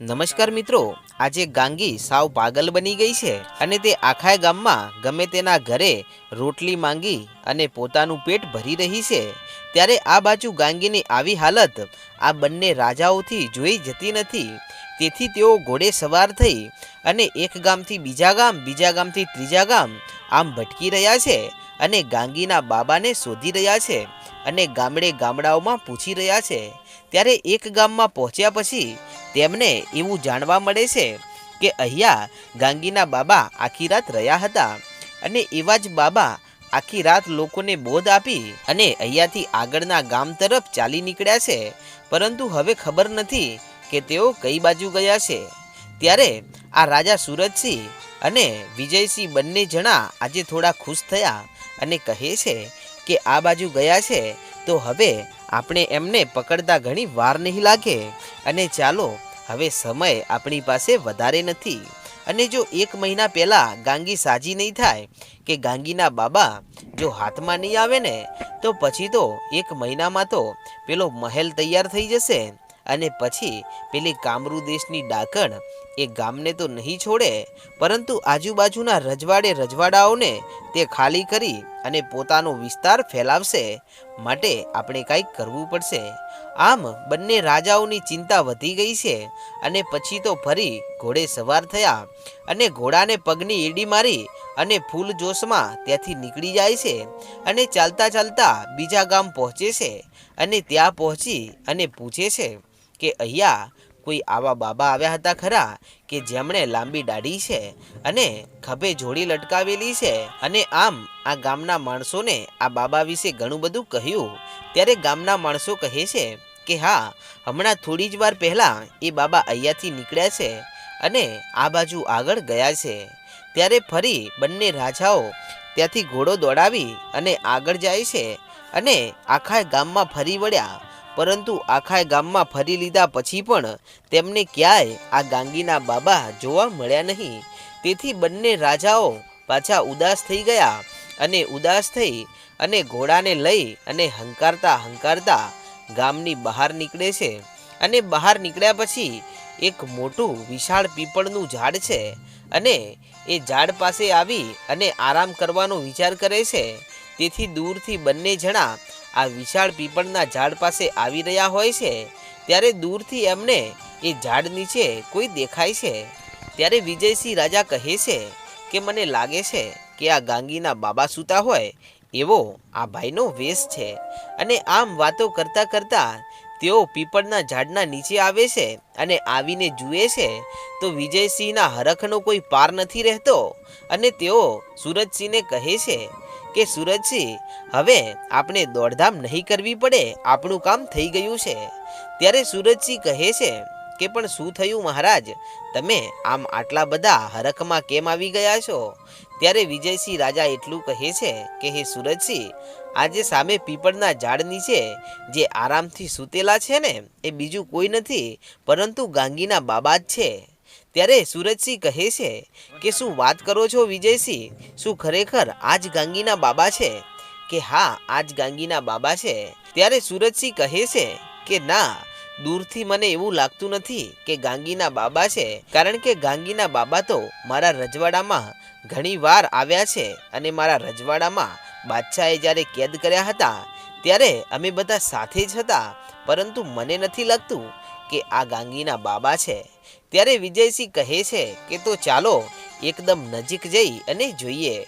નમસ્કાર મિત્રો, આજે ગાંગી સાવ પાગલ બની ગઈ છે અને તે આખા ગામમાં ગમે તેના ઘરે રોટલી માંગી અને પોતાનું પેટ ભરી રહી છે. ત્યારે આ બાજુ ગાંગીની આવી હાલત આ બંને રાજાઓથી જોઈ જતી નથી. તેથી તેઓ ઘોડે સવાર થઈ અને એક ગામથી બીજા ગામ, બીજા ગામથી ત્રીજા ગામ આમ ભટકી રહ્યા છે અને ગાંગીના બાબાને શોધી રહ્યા છે અને ગામડે ગામડાઓમાં પૂછી રહ્યા છે. ત્યારે એક ગામમાં પહોંચ્યા પછી તેમને એવું જાણવા મળે છે કે અહીંયા ગાંગીના બાબા આખી રાત રહ્યા હતા અને એવા જ બાબા આખી રાત લોકોને બોધ આપી અને અહીંયાથી આગળના ગામ તરફ ચાલી નીકળ્યા છે. પરંતુ હવે ખબર નથી કે તેઓ કઈ બાજુ ગયા છે. ત્યારે આ રાજા સુરજસિંહ અને વિજયસિંહ બંને જણા આજે થોડા ખુશ થયા અને કહે છે કે આ બાજુ ગયા છે તો હવે આપણે એમને પકડતા ઘણી વાર નહીં લાગે. અને ચાલો હવે સમય આપણી પાસે વધારે નથી. અને જો એક મહિના પહેલાં ગાંગી સાજી નહીં થાય કે ગાંગીના બાબા જો હાથમાં નહીં આવે ને, તો પછી તો એક મહિનામાં તો પેલો મહેલ તૈયાર થઈ જશે અને પછી પેલી કામરૂ દેશની ડાકણ એ ગામને તો નહીં છોડે, પરંતુ આજુબાજુના રજવાડે રજવાડાઓને તે ખાલી કરી અને પોતાનો વિસ્તાર ફેલાવશે. માટે આપણે કંઈક કરવું પડશે. આમ બંને રાજાઓની ચિંતા વધી ગઈ છે અને પછી તો ફરી ઘોડે સવાર થયા અને ઘોડાને પગની એડી મારી અને ફૂલ જોશમાં ત્યાંથી નીકળી જાય છે અને ચાલતા ચાલતા બીજા ગામ પહોંચે છે અને ત્યાં પહોંચી અને પૂછે છે કે, અહીંયા કોઈ આવા બાબા આવ્યા હતા ખરા કે જેમણે લાંબી દાઢી છે અને ખભે જોડી લટકાવેલી છે? અને આમ આ ગામના માણસોને આ બાબા વિશે ઘણું બધું કહ્યું. ત્યારે ગામના માણસો કહે છે કે, હા, હમણાં થોડી જ વાર પહેલાં એ બાબા અહીંયાથી નીકળ્યા છે અને આ બાજુ આગળ ગયા છે. ત્યારે ફરી બંને રાજાઓ ત્યાંથી ઘોડો દોડાવી અને આગળ જાય છે અને આખા ગામમાં ફરી વળ્યા. પરંતુ આખા ગામમાં ફરી લીધા પછી પણ તેમને ક્યાંય આ ગાંગીના બાબા જોવા મળ્યા નહીં. તેથી બંને રાજાઓ પાછા ઉદાસ થઈ ગયા અને ઉદાસ થઈ અને ઘોડાને લઈ અને હંકારતા હંકારતા ગામની બહાર નીકળે છે. અને બહાર નીકળ્યા પછી એક મોટું વિશાળ પીપળનું ઝાડ છે અને એ ઝાડ પાસે આવી અને આરામ કરવાનો વિચાર કરે છે. તેથી દૂરથી બંને જણા આ વિશાળ પીપળના ઝાડ પાસે આવી રહ્યા હોય છે, ત્યારે દૂરથી એમને એ ઝાડ નીચે કોઈ દેખાય છે? ત્યારે વિજયસિંહ રાજા કહે છે કે, મને લાગે છે કે આ ગાંગીના બાબા સૂતા હોય એવો આ ભાઈનો વેશ છે અને આમ વાતો કરતાં કરતાં તેઓ પીપળના ઝાડના નીચે આવે છે અને આવીને જુએ છે, તો વિજયસિંહના હરખનો કોઈ પાર નથી રહેતો. અને તેઓ સુરજસિંહને કહે છે કે સુરજસિંહ હવે આપણે દોડધામ નહીં કરવી પડે, આપણું કામ થઈ ગયું છે. ત્યારે સુરજસિંહ કહે છે કે, પણ શું થયું મહારાજ? તમે આમ આટલા બધા હરખમાં કેમ આવી ગયા છો? ત્યારે વિજયસિંહ રાજા એટલું કહે છે કે, હે સુરજસિંહ આજે સામે પીપળના ઝાડ નીચે જે આરામથી સૂતેલા છે ને, એ બીજું કોઈ નથી, પરંતુ ગાંગીના બાબા જ છે. ત્યારે સુરજસિંહ કહે છે કે, શું વાત કરો છો વિજયસિંહ? શું ખરેખર આજ ગાંગીના બાબા છે? કે, હા, આજ ગાંગીના બાબા છે. ત્યારે સુરજસિંહ કહે છે કે, ના, દૂરથી મને એવું લાગતું નથી કે ગાંગીના બાબા છે, કારણ કે ગાંગીના બાબા તો મારા રજવાડામાં ઘણી વાર આવ્યા છે અને મારા રજવાડામાં બાદશાહે જ્યારે કેદ કર્યા હતા, ત્યારે અમે બધા સાથે જ હતા, પરંતુ મને નથી લાગતું કે આ ગાંગીના બાબા છે? ત્યારે વિજયસિંહ કહે છે કે તો ચાલો એકદમ નજીક જઈ અને જોઈએ.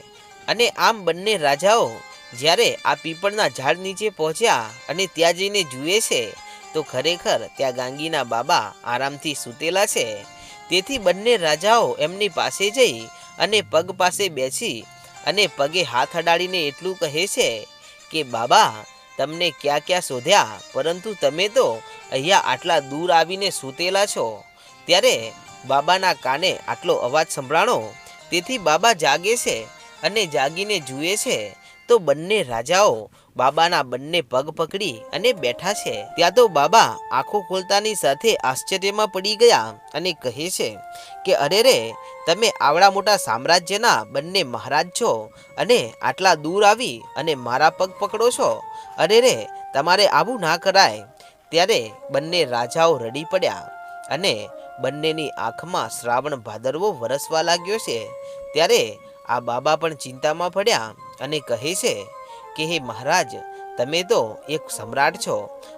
અને આમ બંને રાજાઓ જ્યારે આ પીપળના ઝાડ નીચે પહોંચ્યા અને ત્યાં જઈને જુએ છે, તો ખરેખર ત્યાં ગાંગીના બાબા આરામથી સૂતેલા છે. તેથી બંને રાજાઓ એમની પાસે જઈ અને પગ પાસે બેસી અને પગે હાથ અડાડીને એટલું કહે છે કે, બાબા તમને ક્યાં ક્યાં શોધ્યા? પરંતુ તમે તો અહીંયા આટલા દૂર આવીને સૂતેલા છો. ત્યારે બાબાના કાને આટલો અવાજ સંભળાણો? તેથી બાબા જાગે છે અને જાગીને જુએ છે. તો બંને રાજાઓ બાબાના બંને પગ પકડી અને બેઠા છે. ત્યાં તો બાબા આંખો ખોલતાની સાથે આશ્ચર્યમાં પડી ગયા અને કહે છે કે, અરે રે, તમે આવડા મોટા સામ્રાજ્યના બંને મહારાજ છો અને આટલા દૂર આવી અને મારા પગ પકડો છો. અરે રે, તમારે આવું ના કરાય. ત્યારે બંને રાજાઓ રડી પડ્યા અને બંનેની આંખમાં શ્રાવણ ભાદરવો વરસવા લાગ્યો છે. ત્યારે આ બાબા પણ ચિંતામાં પડ્યા અને કહે છે કે, હે મહારાજ, તમે તો એક સમ્રાટ છો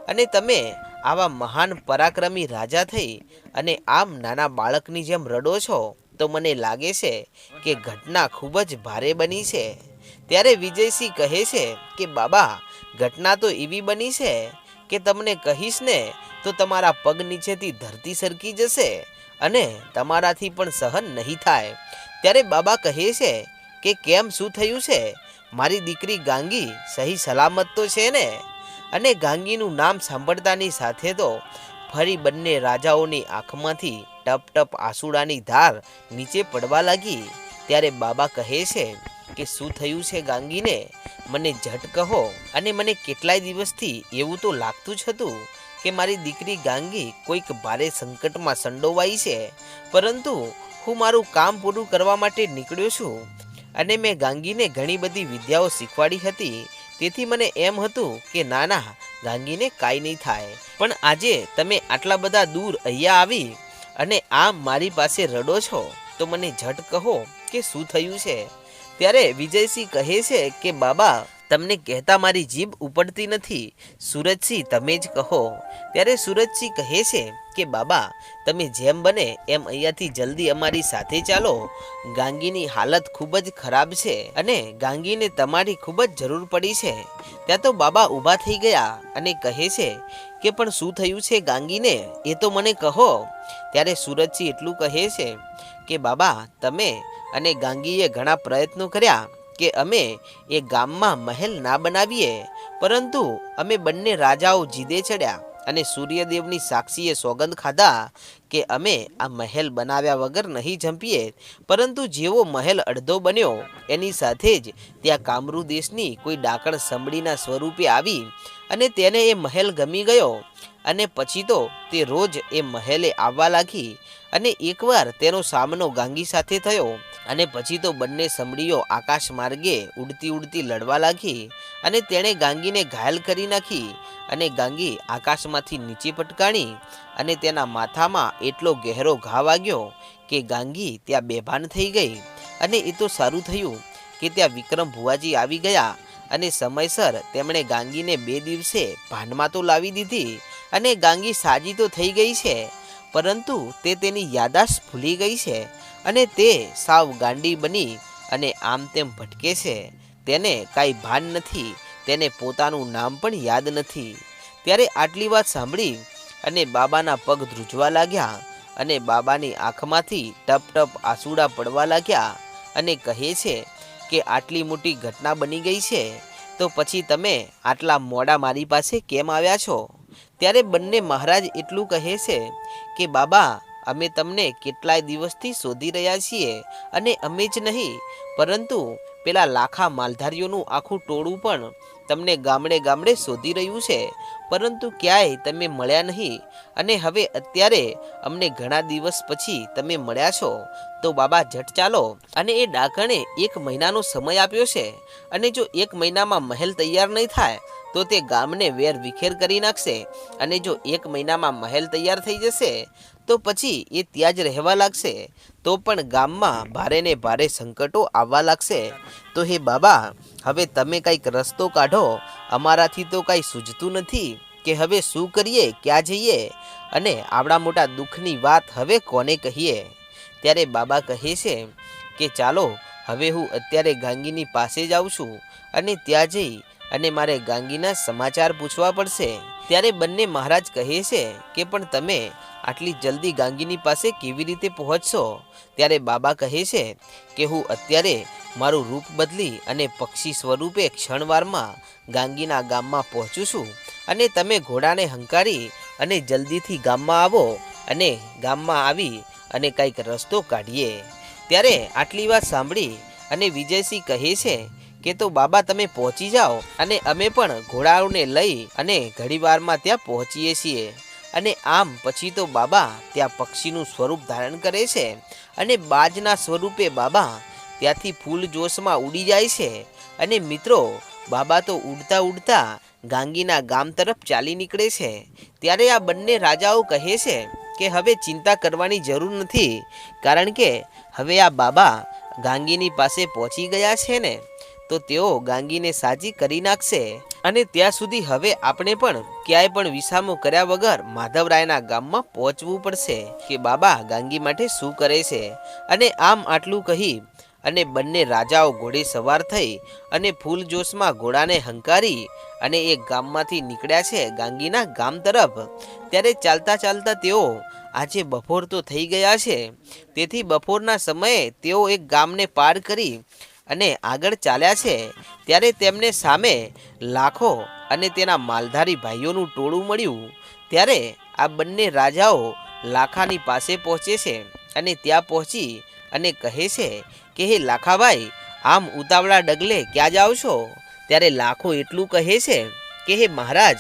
અને તમે આવા મહાન પરાક્રમી રાજા થઈ અને આમ નાના બાળકની જેમ રડો છો, તો મને લાગે છે કે ઘટના ખૂબ જ ભારે બની છે. ત્યારે વિજયસિંહ કહે છે કે, બાબા ઘટના તો એવી બની છે કે તમને કહીશ ને, તો તમારા પગ નીચેથી ધરતી સરકી જશે અને તમારાથી પણ સહન નહીં થાય. ત્યારે બાબા કહે છે કે કેમ શું થયું છે? મારી દીકરી ગાંગી સહી સલામત તો છે ને? અને ગાંગીનું નામ સાંભળતાની સાથે તો ફરી બંને રાજાઓની આંખમાંથી ટપ ટપ આંસુડાની ધાર નીચે પડવા લાગી. ત્યારે બાબા કહે છે કે શું થયું છે ગાંગીને? મને ઝટ કહો અને મને કેટલાય દિવસથી એવું તો લાગતું જ હતું કે મારી દીકરી ગાંગી કોઈક ભારે સંકટમાં સંડોવાઈ છે. પરંતુ હું મારું કામ પૂરું કરવા માટે નીકળ્યો છું અને મેં ગાંગીને ઘણી બધી વિદ્યાઓ શીખવાડી હતી. તેથી મને એમ હતું કે ના ના, ગાંગીને કાંઈ નહીં થાય. પણ આજે તમે આટલા બધા દૂર અહીંયા આવી અને આમ મારી પાસે રડો છો, તો મને ઝટ કહો કે શું થયું છે? ત્યારે વિજયસિંહ કહે છે કે, બાબા, તમને કહેતા મારી જીભ ઉપડતી નથી. સુરજસિંહ, તમે જ કહો. ત્યારે સુરજસિંહ કહે છે કે, બાબા, તમે જેમ બને એમ અહીંયાથી જલ્દી અમારી સાથે ચાલો. ગાંગીની હાલત ખૂબ જ ખરાબ છે અને ગાંગીને તમારી ખૂબ જ જરૂર પડી છે. ત્યાં તો બાબા ઊભા થઈ ગયા અને કહે છે કે, પણ શું થયું છે ગાંગીને? એ તો મને કહો. ત્યારે સુરજસિંહ એટલું કહે છે કે, બાબા, તમે અને ગાંગીએ ઘણા પ્રયત્નો કર્યા કે અમે એ ગામમાં મહેલ ના બનાવીએ. પરંતુ અમે બંને રાજાઓ જીદે ચડ્યા અને સૂર્યદેવની સાક્ષીએ સોગંદ ખાધા કે અમે આ મહેલ બનાવ્યા વગર નહીં જંપીએ. પરંતુ જેવો મહેલ અડધો બન્યો, એની સાથે જ ત્યાં કામરૂ દેશની કોઈ ડાકણ સંભળીના સ્વરૂપે આવી અને તેને એ મહેલ ગમી ગયો. અને પછી તો તે રોજ એ મહેલે આવવા લાગી અને એકવાર તેનો સામનો ગાંગી સાથે થયો. અને પછી તો બંને સમડીઓ આકાશ માર્ગે ઉડતી ઉડતી લડવા લાગી અને તેણે ગાંગીને ઘાયલ કરી નાખી અને ગાંગી આકાશમાંથી નીચે પટકાણી અને તેના માથામાં એટલો ગહેરો ઘા વાગ્યો કે ગાંગી ત્યાં બેભાન થઈ ગઈ અને એ તો સારું થયું કે ત્યાં વિક્રમ ભુવાજી આવી ગયા અને સમયસર તેમણે ગાંગીને બે દિવસે ભાનમાં તો લાવી દીધી અને ગાંગી સાજી તો થઈ ગઈ છે, પરંતુ તે તેની યાદાશ ભૂલી ગઈ છે. અને તે સાવ ગાંડી બની અને આમ તેમ ભટકે છે. તેને કાંઈ ભાન નથી. તેને પોતાનું નામ પણ યાદ નથી. ત્યારે આટલી વાત સાંભળી અને બાબાના પગ ધ્રુજવા લાગ્યા અને બાબાની આંખમાંથી ટપ ટપ આંસુડા પડવા લાગ્યા અને કહે છે કે આટલી મોટી ઘટના બની ગઈ છે. તો પછી તમે આટલા મોડા મારી પાસે કેમ આવ્યા છો? ત્યારે બંને મહારાજ એટલું કહે છે કે, બાબા અમે તમને કેટલાય દિવસથી શોધી રહ્યા છીએ અને અમે જ નહીં, પરંતુ પેલા લાખા માલધારીઓનું આખું ટોળું પણ તમને ગામડે ગામડે શોધી રહ્યું છે. પરંતુ ક્યાંય તમે મળ્યા નહીં અને હવે અત્યારે અમને ઘણા દિવસ પછી તમે મળ્યા છો. તો બાબા ઝટ ચાલો. અને એ ડાકણે એક મહિનાનો સમય આપ્યો છે. અને જો એક મહિનામાં મહેલ તૈયાર નહીં થાય તો તે ગામને વેર વિખેર કરી નાખશે અને જો એક મહિનામાં મહેલ તૈયાર થઈ જશે, તો પછી એ ત્યાં જ રહેવા લાગશે. તો પણ ગામમાં ભારે ને ભારે સંકટો આવવા લાગશે. તો હે બાબા, હવે તમે કંઈક રસ્તો કાઢો. અમારાથી તો કાંઈ સૂઝતું નથી કે હવે શું કરીએ, ક્યાં જઈએ? અને આવડા મોટા દુઃખની વાત હવે કોને કહીએ? ત્યારે બાબા કહે છે કે ચાલો, હવે હું અત્યારે ગાંગીની પાસે જ આવું છું અને ત્યાં જઈ અને મારે ગાંગીના સમાચાર પૂછવા પડશે. ત્યારે બંને મહારાજ કહે છે કે, પણ તમે આટલી જલ્દી ગાંગીની પાસે કેવી રીતે પહોંચશો? ત્યારે બાબા કહે છે કે, હું અત્યારે મારું રૂપ બદલી અને પક્ષી સ્વરૂપે ક્ષણવારમાં ગાંગીના ગામમાં પહોંચું છું. અને તમે ઘોડાને હંકારી અને જલ્દીથી ગામમાં આવો અને ગામમાં આવી અને કંઈક રસ્તો કાઢીએ. ત્યારે આટલી વાત સાંભળી અને વિજયસિંહ કહે છે કે તો બાબા તમે પહોંચી જાઓ અને અમે પણ ઘોડાઓને લઈ અને ઘડીવારમાં ત્યાં પહોંચીએ છીએ. અને આમ પછી તો બાબા ત્યાં પક્ષીનું સ્વરૂપ ધારણ કરે છે અને બાજના સ્વરૂપે બાબા ત્યાંથી ફૂલ જોશમાં ઉડી જાય છે. અને મિત્રો, બાબા તો ઉડતા ઉડતા ગાંગીના ગામ તરફ ચાલી નીકળે છે. ત્યારે આ બંને રાજાઓ કહે છે કે હવે ચિંતા કરવાની જરૂર નથી, કારણ કે હવે આ બાબા ગાંગીની પાસે પહોંચી ગયા છે ને. તો તેઓ ગાંગીને સાજી કરી નાખશે. અને ત્યાં સુધી હવે આપણે પણ ક્યાંય પણ વિસામો કર્યા વગર માધવરાયના ગામમાં પહોંચવું પડશે કે બાબા ગાંગી માટે શું કરે છે. અને આમ આટલું કહી અને બંને રાજાઓ ઘોડે સવાર થઈ અને ફૂલજોશમાં ઘોડાને હંકારી અને એ ગામમાંથી નીકળ્યા છે ગાંગીના ગામ તરફ. ત્યારે ચાલતા ચાલતા તેઓ આજે બપોર તો થઈ ગયા છે. તેથી બપોરના સમયે તેઓ એક ગામને પાર કરી અને આગળ ચાલ્યા છે, ત્યારે તેમને સામે લાખો અને તેના માલધારી ભાઈઓનું ટોળું મળ્યું. ત્યારે આ બંને રાજાઓ લાખાની પાસે પહોંચે છે અને ત્યાં પહોંચી અને કહે છે કે, હે લાખાભાઈ, આમ ઉતાવળા ડગલે ક્યાં જાઓ છો? ત્યારે લાખો એટલું કહે છે કે, હે મહારાજ,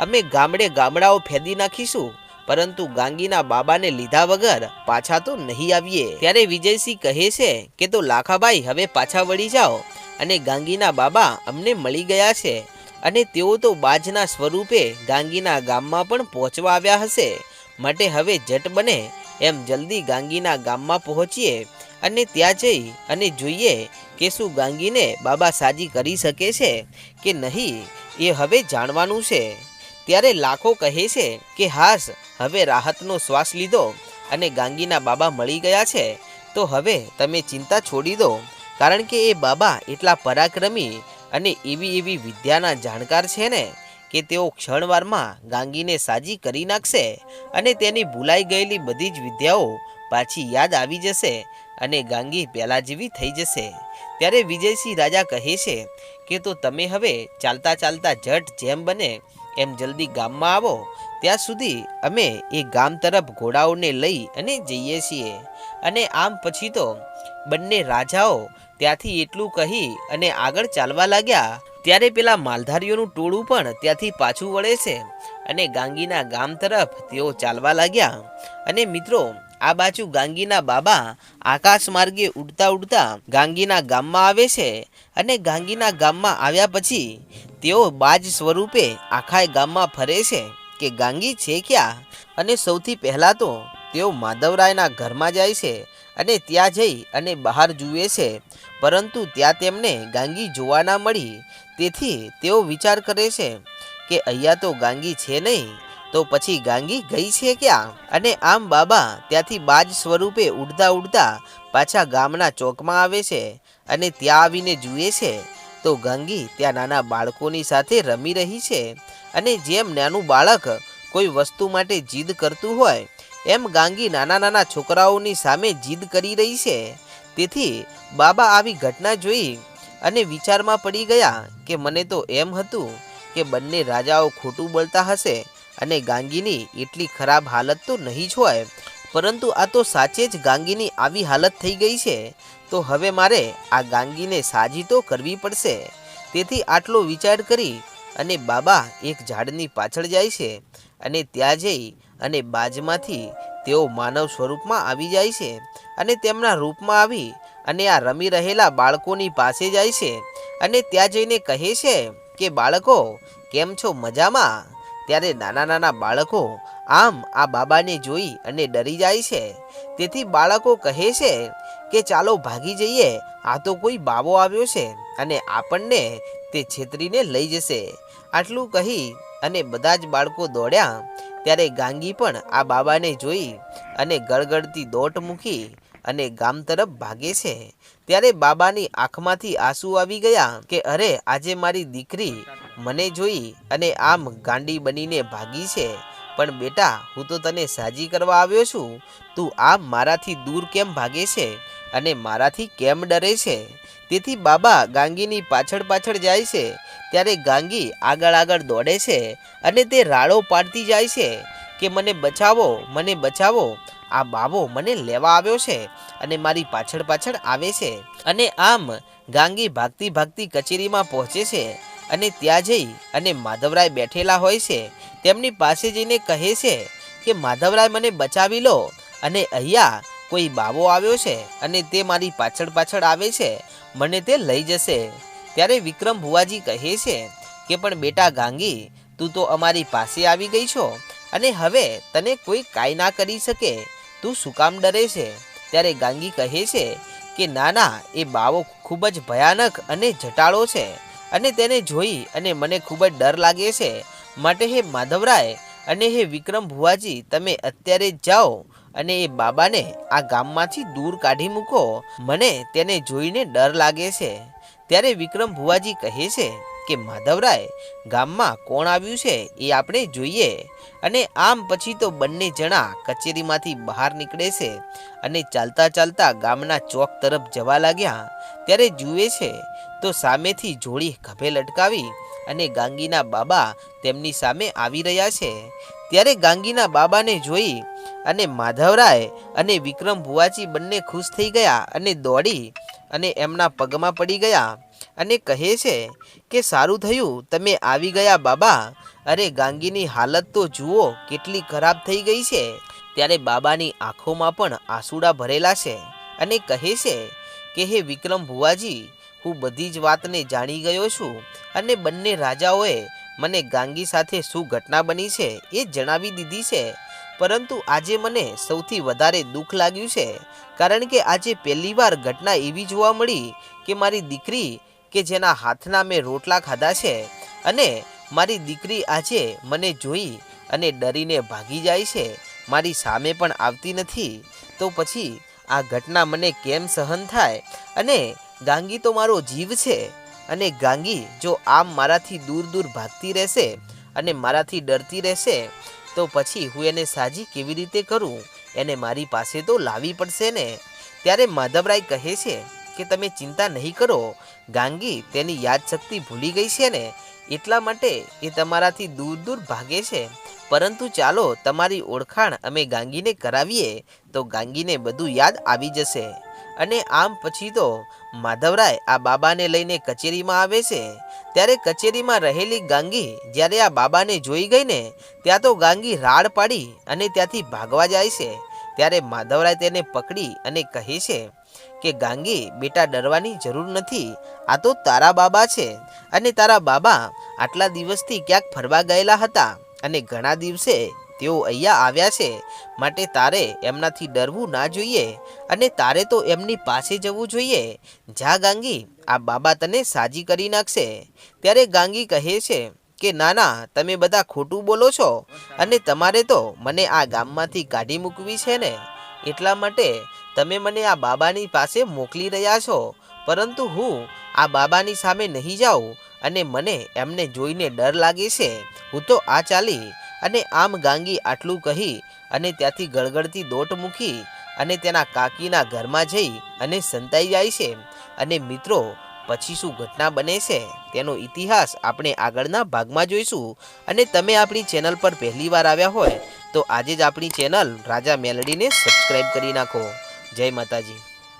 અમે ગામડે ગામડાઓ ફેદી નાખીશું પરંતુ ગાંગીના બાબાને લીધા વગર પાછા તો નહીં આવીએ. ત્યારે વિજયસિંહ કહે છે કે તો લાખાભાઈ હવે પાછા વળી જાઓ અને ગાંગીના બાબા અમને મળી ગયા છે અને તેઓ તો બાજના સ્વરૂપે ગાંગીના ગામમાં પણ પહોંચવા આવ્યા હશે. માટે હવે જટ બને એમ જલ્દી ગાંગીના ગામમાં પહોંચીએ અને ત્યાં જઈ અને જોઈએ કે શું ગાંગીને બાબા સાજી કરી શકે છે કે નહીં, એ હવે જાણવાનું છે. ત્યારે લાખો કહે છે કે હાશ હવે રાહતનો શ્વાસ લીધો અને ગાંગીના બાબા મળી ગયા છે. તો હવે તમે ચિંતા છોડી દો. કારણ કે એ બાબા એટલા પરાક્રમી અને એવી એવી વિદ્યાના જાણકાર છે ને કે તેઓ ક્ષણવારમાં ગાંગીને સાજી કરી નાખશે અને તેની ભૂલાઈ ગયેલી બધી જ વિદ્યાઓ પાછી યાદ આવી જશે અને ગાંગી પહેલાં જેવી થઈ જશે. ત્યારે વિજયસિંહ રાજા કહે છે કે, તો તમે હવે ચાલતા ચાલતા જટ જેમ બને એમ જલ્દી ગામમાં આવો. ત્યાં સુધી અમે એ ગામ તરફ ઘોડાઓને લઈ અને જઈએ છીએ. અને આમ પછી તો બંને રાજાઓ ત્યાંથી એટલું કહી અને આગળ ચાલવા લાગ્યા. ત્યારે પેલા માલધારીઓનું ટોળું પણ ત્યાંથી પાછું વળે છે અને ગાંગીના ગામ તરફ તેઓ ચાલવા લાગ્યા. અને મિત્રો આ બાજુ ગાંગીના બાબા આકાશ માર્ગે ઉડતા ઉડતા ગાંગીના ગામમાં આવે છે અને ગાંગીના ગામમાં આવ્યા પછી તેઓ બાજ સ્વરૂપે આખા ગામમાં ફરે છે કે ગાંગી છે ક્યાં? અને સૌથી પહેલાં તો તેઓ માધવરાયના ઘરમાં જાય છે અને ત્યાં જઈ અને બહાર જુએ છે. પરંતુ ત્યાં તેમને ગાંગી જોવા ના મળી. તેથી તેઓ વિચાર કરે છે કે અહીંયા તો ગાંગી છે નહીં. તો પછી ગાંગી ગઈ છે ક્યાં? અને આમ બાબા, ત્યાંથી બાજ સ્વરૂપે ઉડતા ઉડતા પાછા ગામના ચોકમાં આવે છે અને ત્યાં આવીને જુએ છે. તો ગાંગી ત્યાં નાના બાળકોની સાથે રમી રહી છે અને જેમ નાનું બાળક કોઈ વસ્તુ માટે જીદ કરતું હોય, એમ ગાંગી નાના નાના છોકરાઓની સામે જીદ કરી રહી છે. તેથી બાબા આવી ઘટના જોઈ અને વિચારમાં પડી ગયા કે મને તો એમ હતું કે બંને રાજાઓ ખોટું બોલતા હશે. અને ગાંગીની એટલી ખરાબ હાલત તો નહીં જ હોય, પરંતુ આ તો સાચે જ ગાંગીની આવી હાલત થઈ ગઈ છે. તો હવે મારે આ ગાંગીને સાજી તો કરવી પડશે. તેથી આટલો વિચાર કરી અને બાબા એક ઝાડની પાછળ જાય છે અને ત્યાં જઈ અને બાજમાંથી તેઓ માનવ સ્વરૂપમાં આવી જાય છે અને તેમના રૂપમાં આવી અને આ રમી રહેલા બાળકોની પાસે જાય છે અને ત્યાં જઈને કહે છે કે, બાળકો, કેમ છો મજામાં? ત્યારે નાના નાના બાળકો આમ આ બાબાને જોઈ અને ડરી જાય છે. તેથી બાળકો કહે છે કે ચાલો ભાગી જઈએ, આ તો કોઈ બાવો આવ્યો છે અને આપણને તે છેતરીને લઈ જશે. આટલું કહી અને બધા જ બાળકો દોડ્યા. ત્યારે ગાંગી પણ આ બાબાને જોઈ અને ગળગળતી દોટ મૂકી અને ગામ તરફ ભાગે છે. ત્યારે બાબાની આંખમાંથી આંસુ આવી ગયા કે અરે, આજે મારી દીકરી મને જોઈ અને આમ ગાંડી બનીને ભાગી છે. પણ બેટા, હું તો તને સાજી કરવા આવ્યો છું. તું આમ મારાથી દૂર કેમ ભાગે છે? અને મારાથી કેમ ડરે છે? તેથી બાબા ગાંગીની પાછળ પાછળ જાય છે. ત્યારે ગાંગી આગળ આગળ દોડે છે અને તે રાડો પાડતી જાય છે કે મને બચાવો મને બચાવો. આ બાબો મને લેવા આવ્યો છે અને મારી પાછળ પાછળ આવે છે. અને આમ ગાંગી ભાગતી ભાગતી કચેરીમાં પહોંચે છે. અને ત્યાં જઈ અને માધવરાય બેઠેલા હોય છે. તેમની પાસે જઈને કહે છે કે, માધવરાય, મને બચાવી લો. અને અહીંયા, કોઈ બાવો આવ્યો છે અને તે મારી પાછળ પાછળ આવે છે, મને તે લઈ જશે. ત્યારે વિક્રમ ભુવાજી કહે છે કે, પણ બેટા ગાંગી, તું તો અમારી પાસે આવી ગઈ છો અને હવે તને કોઈ કાંઈ ના કરી શકે. તું શું કામ ડરે છે? ત્યારે ગાંગી કહે છે કે, ના ના, એ બાવો ખૂબ જ ભયાનક અને જટાળો છે. અને તેને જોઈ અને મને ખૂબ જ ડર લાગે છે. માટે હે માધવરાય અને હે વિક્રમ ભુવાજી, તમે અત્યારે જાઓ અને એ બાબાને આ ગામમાંથી દૂર કાઢી મૂકો. મને તેને જોઈને ડર લાગે છે. ત્યારે વિક્રમ ભુવાજી કહે છે કે માધવરાય ગામમાં કોણ આવ્યું છે એ આપણે જોઈએ. અને આમ પછી તો બંને જણા કચેરીમાંથી બહાર નીકળે છે અને ચાલતા ચાલતા ગામના ચોક તરફ જવા લાગ્યા. ત્યારે જુએ છે તો સામેથી જોડી ખભે લટકાવી અને ગાંગીના બાબા તેમની સામે આવી રહ્યા છે. ત્યારે ગાંગીના બાબાને જોઈ અને માધવરાય અને વિક્રમ ભુવાજી બંને ખુશ થઈ ગયા અને દોડી અને એમના પગમાં પડી ગયા અને કહે છે કે સારું થયું? તમે આવી ગયા, બાબા. અરે, ગાંગીની હાલત તો જુઓ, કેટલી ખરાબ થઈ ગઈ છે. ત્યારે બાબાની આંખોમાં પણ આંસુડા ભરેલા છે અને કહે છે કે, હે વિક્રમ ભુવાજી, હું બધી જ વાતને જાણી ગયો છું અને બંને રાજાઓએ મને ગાંગી સાથે શું ઘટના બની છે એ જણાવી દીધી છે. પરંતુ આજે મને સૌથી વધારે દુઃખ લાગ્યું છે, કારણ કે આજે પહેલીવાર ઘટના એવી જોવા મળી કે મારી દીકરી કે જેના હાથના મેં રોટલા ખાધા છે અને મારી દીકરી આજે મને જોઈ અને ડરીને ભાગી જાય છે, મારી સામે પણ આવતી નથી. તો પછી આ ઘટના મને કેમ સહન થાય અને ગાંગી તો મારો જીવ છે અને ગાંગી જો આમ મારાથી દૂર દૂર ભાગતી રહેશે અને મારાથી ડરતી રહેશે, તો પછી હું એને સાજી કેવી રીતે કરું? એને મારી પાસે તો લાવી પડશે ને? ત્યારે માધવરાય કહે છે કે તમે ચિંતા નહીં કરો. ગાંગી તેની યાદશક્તિ ભૂલી ગઈ છે ને? એટલા માટે એ તમારાથી દૂર દૂર ભાગે છે. પરંતુ ચાલો તમારી ઓળખાણ અમે ગાંગીને કરાવીએ તો ગાંગીને બધું યાદ આવી જશે. અને આમ પછી તો માધવરાય આ બાબાને લઈને કચેરીમાં આવે છે. ત્યારે કચેરીમાં રહેલી ગાંગી જ્યારે આ બાબાને જોઈ ગઈ ને, ત્યાં તો ગાંગી રાડ પાડી અને ત્યાંથી ભાગવા જાય છે. ત્યારે માધવરાય તેને પકડી અને કહે છે કે ગાંગી, બેટા ડરવાની જરૂર નથી. આ તો તારા બાબા છે અને તારા બાબા આટલા દિવસથી ક્યાંક ફરવા ગયેલા હતા અને ઘણા દિવસે તેઓ અહીંયા આવ્યા છે. માટે તારે એમનાથી ડરવું ના જોઈએ અને તારે તો એમની પાસે જવું જોઈએ. જા ગાંગી, આ બાબા તને સાજી કરી નાખશે. ત્યારે ગાંગી કહે છે કે, ના ના, તમે બધા ખોટું બોલો છો અને તમારે તો મને આ ગામમાંથી કાઢી મૂકવી છે ને. એટલા માટે તમે મને આ બાબાની પાસે મોકલી રહ્યા છો, પરંતુ હું આ બાબાની સામે નહીં જાઉં અને મને એમને જોઈને ડર લાગે છે. હું તો આ ચાલી અને આમ ગાંગી આટલું કહી અને ત્યાંથી ગળગળતી દોટ મૂકી અને તેના કાકીના ઘરમાં જઈ અને સંતાઈ જાય છે. અને મિત્રો, પછી શું ઘટના બને છે, તેનો ઇતિહાસ આપણે આગળના ભાગમાં જોઈશું. અને તમે આપણી ચેનલ પર પહેલીવાર આવ્યા હોય, તો આજે જ આપણી ચેનલ રાજા મેલડીને સબસ્ક્રાઈબ કરી નાખો. જય માતાજી.